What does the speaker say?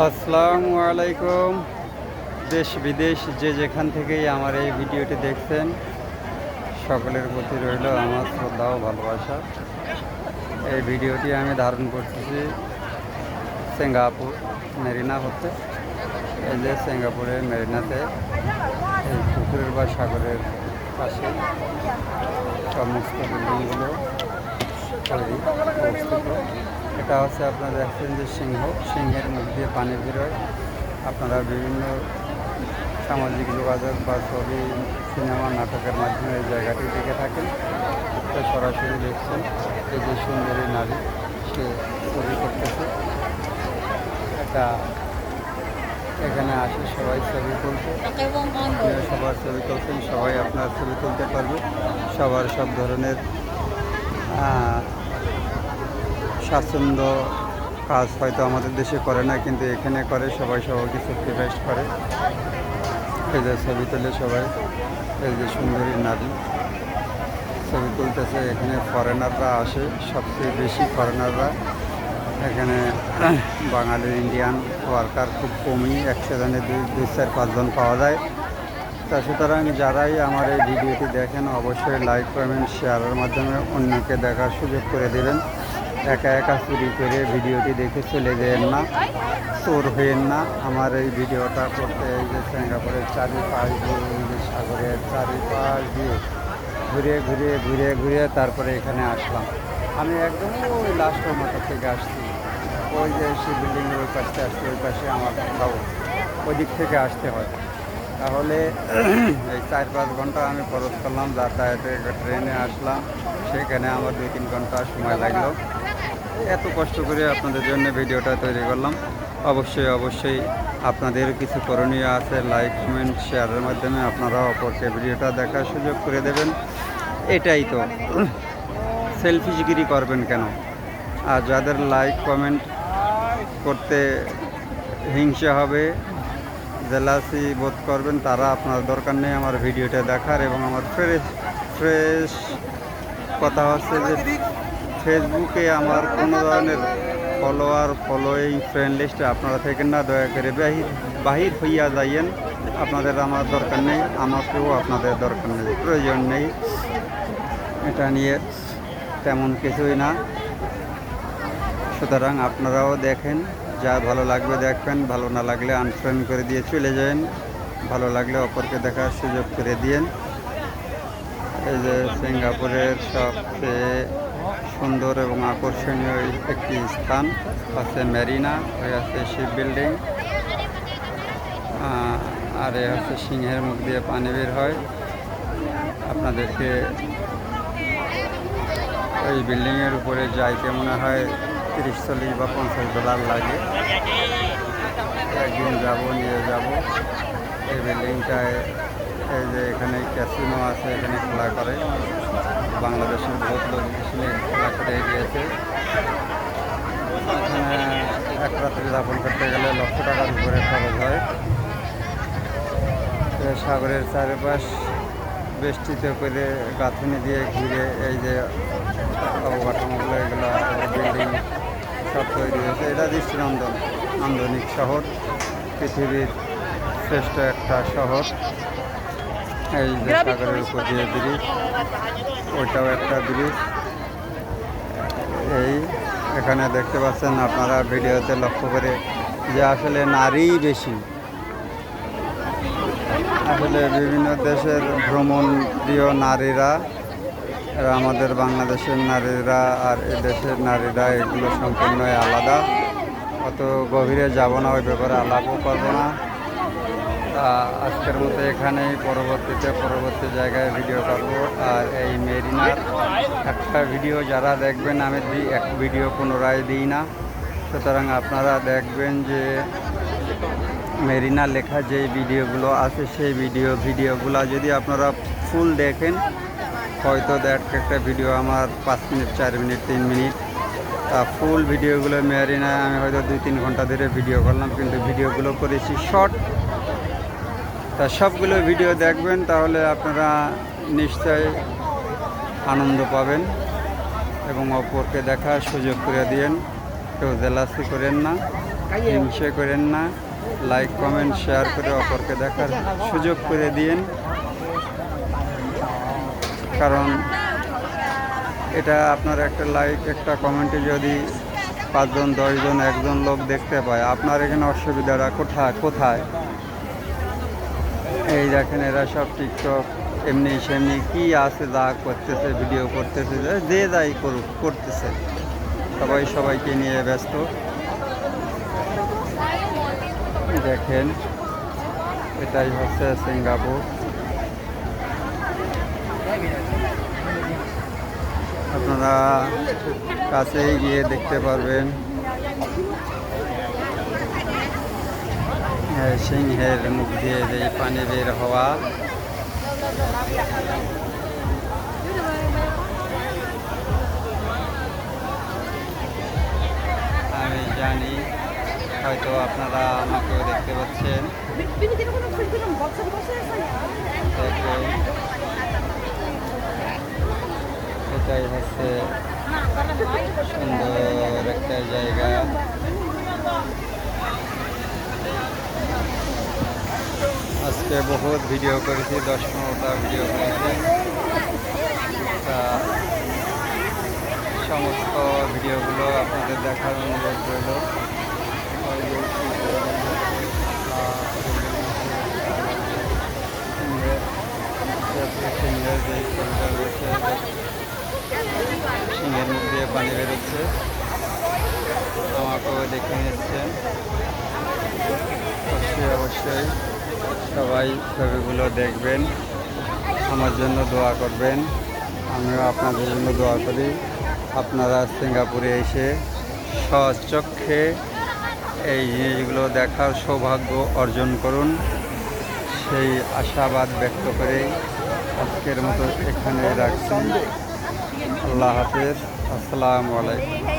আসসালামু আলাইকুম। দেশ বিদেশ যে যেখান থেকেই আমার এই ভিডিওটি দেখছেন, সকলের প্রতি রইল আমার শ্রদ্ধা ও ভালোবাসা। এই ভিডিওটি আমি ধারণ করতেছি সিঙ্গাপুর, মেরিনা হতে। এই যে সিঙ্গাপুরের মেরিনাতে, এই পুকুরের বা সাগরের পাশে সমস্ত বিল্ডিংগুলো তৈরি এটা হচ্ছে আপনারা দেখছেন যে সিংহ। সিংহের মুখ দিয়ে পানি বেরোয় আপনারা বিভিন্ন সামাজিক যোগাযোগ বা ছবি, সিনেমা, নাটকের মাধ্যমে এই জায়গাটি দেখে থাকেন। সরাসরি দেখছেন এই যে সুন্দরী নারী, সে ছবি করতেছে। এটা এখানে আসে, সবাই ছবি তুলছে। সবার ছবি তুলছেন, সবাই আপনার ছবি তুলতে পারবে। সবার সব ধরনের স্বাচ্ছন্দ্য কাজ হয়তো আমাদের দেশে করে না, কিন্তু এখানে করে, সবাই সবাইকে সেক্রিফাইস করে। এই যে ছবি তুলে সবাই, এই যে সুন্দরী নারী। ছবি তুলতেছে, এখানে ফরেনাররা আসে, সবচেয়ে বেশি ফরেনাররা এখানে বাঙালি ইন্ডিয়ান ওয়ার্কার খুব কমই, একশো জনে দুই দুই, চার পাঁচজন পাওয়া যায়। তা সুতরাং যারাই আমার এই ভিডিওটি দেখেন, অবশ্যই লাইক কমেন্ট শেয়ারের মাধ্যমে অন্যকে দেখার সুযোগ করে দেবেন। একা একা চুরি করে ভিডিওটি দেখে চলে যেন না, চোর হইয়েন না। আমার এই ভিডিওটা করতে এই যে সিঙ্গাপুরের চারিপাশ দিয়ে সাগরের চারিপাশ দিয়ে ঘুরে ঘুরে ঘুরে ঘুরে তারপরে এখানে আসলাম। আমি একদম ওই লাস্ট মাথা থেকে আসছি। ওই যে সেই বিল্ডিংয়ের ওই পাশে আসছি, ওই পাশে আমার বাবু ওই দিক থেকে আসতে হয়। তাহলে এই চার পাঁচ ঘণ্টা আমি খরচ করলাম, যাতায়াতে, ট্রেনে আসলাম। সেখানে আমার দুই তিন ঘণ্টা সময় লাগল। এত কষ্ট করে আপনাদের জন্য ভিডিওটা তৈরি করলাম। অবশ্যই অবশ্যই আপনাদের কিছু করণীয় আছে লাইক কমেন্ট শেয়ারের মাধ্যমে আপনারা অপরকে ভিডিওটা দেখার সুযোগ করে দেবেন। এটাই তো। সেলফিশগিরি করবেন কেন? আর যাদের লাইক কমেন্ট করতে হিংসা হবে জেলাসি বোধ করবেন, তারা আপনার দরকার নেই আমার ভিডিওটা দেখার এবং আমার ফ্রেশ ফ্রেশ কথা হচ্ছে যে ফেসবুকে আমার কোনো ধরনের ফলোয়ার ফলোয়িং ফ্রেন্ড লিস্টে আপনারা থাকেন না, দয়া করে বাহির বাহির হইয়া যাইয়েন। আপনাদের আমার দরকার নেই, আমাকেও আপনাদের দরকার নেই, প্রয়োজন নেই। এটা নিয়ে তেমন কিছুই না। সুতরাং আপনারাও দেখেন, যা ভালো লাগবে দেখবেন, ভালো না লাগলে আনফ্রেন্ড করে দিয়ে চলে যাবেন ভালো লাগলে অপরকে দেখার সুযোগ করে দিয়েন। এই যে সিঙ্গাপুরের সবচেয়ে সুন্দর এবং আকর্ষণীয় একটি স্থান। আছে মেরিনা হয়ে আছে শিপ বিল্ডিং। আর এ হচ্ছে সিংহের মুখ দিয়ে পানি বের হয়। আপনাদেরকে এই বিল্ডিংয়ের উপরে যাইতে মনে হয় তিরিশ, চল্লিশ বা পঞ্চাশ ডলার লাগে। একদিন যাব, নিয়ে যাব। এই বিল্ডিংটায় এই যে এখানে ক্যাসিনো আছে, এখানে খেলা করে। বাংলাদেশের বহুত লোক খেলা করে গিয়েছে এখানে এক রাত্রি যাপন করতে গেলে লক্ষ টাকার উপরে খরচ হয়। সাগরের চারিপাশ বেষ্টিত করে গাঁথনি দিয়ে ঘিরে এই যে অবকাঠামোগুলো, এগুলো বিল্ডিং সব তৈরি হয়েছে। এটা দৃষ্টিনন্দন আন্দনিক শহর, পৃথিবীর শ্রেষ্ঠ একটা শহর। এই যে সাগরের উপর দিয়ে ব্রিজ, ওইটাও একটা ব্রিজ। এই এখানে দেখতে পাচ্ছেন আপনারা ভিডিওতে লক্ষ্য করে যে আসলে নারীই বেশি। আসলে বিভিন্ন দেশের ভ্রমণ প্রিয় নারীরা আমাদের বাংলাদেশের নারীরা আর দেশের নারীরা এগুলো সম্পূর্ণই আলাদা। অত গভীরে যাব না, ওই ব্যাপারে আলাপও করব না। আজকের মতো এখানেই, পরবর্তীতে পরবর্তী জায়গায় ভিডিও করব আর এই মেরিনার একটা ভিডিও যারা দেখবেন, আমি এক ভিডিও পুনরায় দিই না। সুতরাং আপনারা দেখবেন যে মেরিনা লেখা যে ভিডিওগুলো আছে, সেই ভিডিও ভিডিওগুলো যদি আপনারা ফুল দেখেন, হয়তো দেখ একটা ভিডিও আমার পাঁচ মিনিট, চার মিনিট, তিন মিনিট। তা ফুল ভিডিওগুলো মেরিনায় আমি হয়তো দুই তিন ঘণ্টা ধরে ভিডিও করলাম, কিন্তু ভিডিওগুলো করেছি শর্ট তা সবগুলো ভিডিও দেখবেন, তাহলে আপনারা নিশ্চয় আনন্দ পাবেন এবং অপরকে দেখার সুযোগ করে দিয়েন। কেউ জেলাসি করেন না, হিংসে করেন না লাইক কমেন্ট শেয়ার করে অপরকে দেখার সুযোগ করে দিন কারণ এটা আপনার একটা লাইক একটা কমেন্টে যদি পাঁচজন, দশজন, একজন লোক দেখতে পায়, আপনার এখানে অসুবিধাটা কোথায় কোথায়? এই দেখেন, এরা সব টিকটক এমনি সেমনি কি আছে, যা করতেছে ভিডিও করতেছে, যে- যাই করুক, করতেছে। সবাই সবাইকে নিয়ে ব্যস্ত। দেখেন, এটাই হচ্ছে সিঙ্গাপুর। আপনারা কাছে গিয়ে দেখতে পারবেন। সিংহের মুখ দিয়ে যে পানি বের হওয়া আমি জানি হয়তো আপনারা আমাকেও দেখতে পাচ্ছেন এটাই হচ্ছে সুন্দর একটা জায়গা আজকে বহুত ভিডিও করেছি, দশ পনেরোটা ভিডিও করেছি। তা সমস্ত ভিডিওগুলো আপনাদের দেখার অনুরোধ রইল। সিংহের যে রয়েছে সিংহের মুখ দিয়ে পানি বেরোচ্ছে। আমাকেও দেখে নিচ্ছেন অবশ্যই অবশ্যই। সবাই ছবিগুলো দেখবেন, আমার জন্য দোয়া করবেন। আমিও আপনাদের জন্য দোয়া করি। আপনারা সিঙ্গাপুরে এসে স্বচক্ষে এই জিনিসগুলো দেখার সৌভাগ্য অর্জন করুন। সেই আশাবাদ ব্যক্ত করে আজকের মতো এখানে রাখছি। আল্লাহ হাফেজ। আসসালামু আলাইকুম।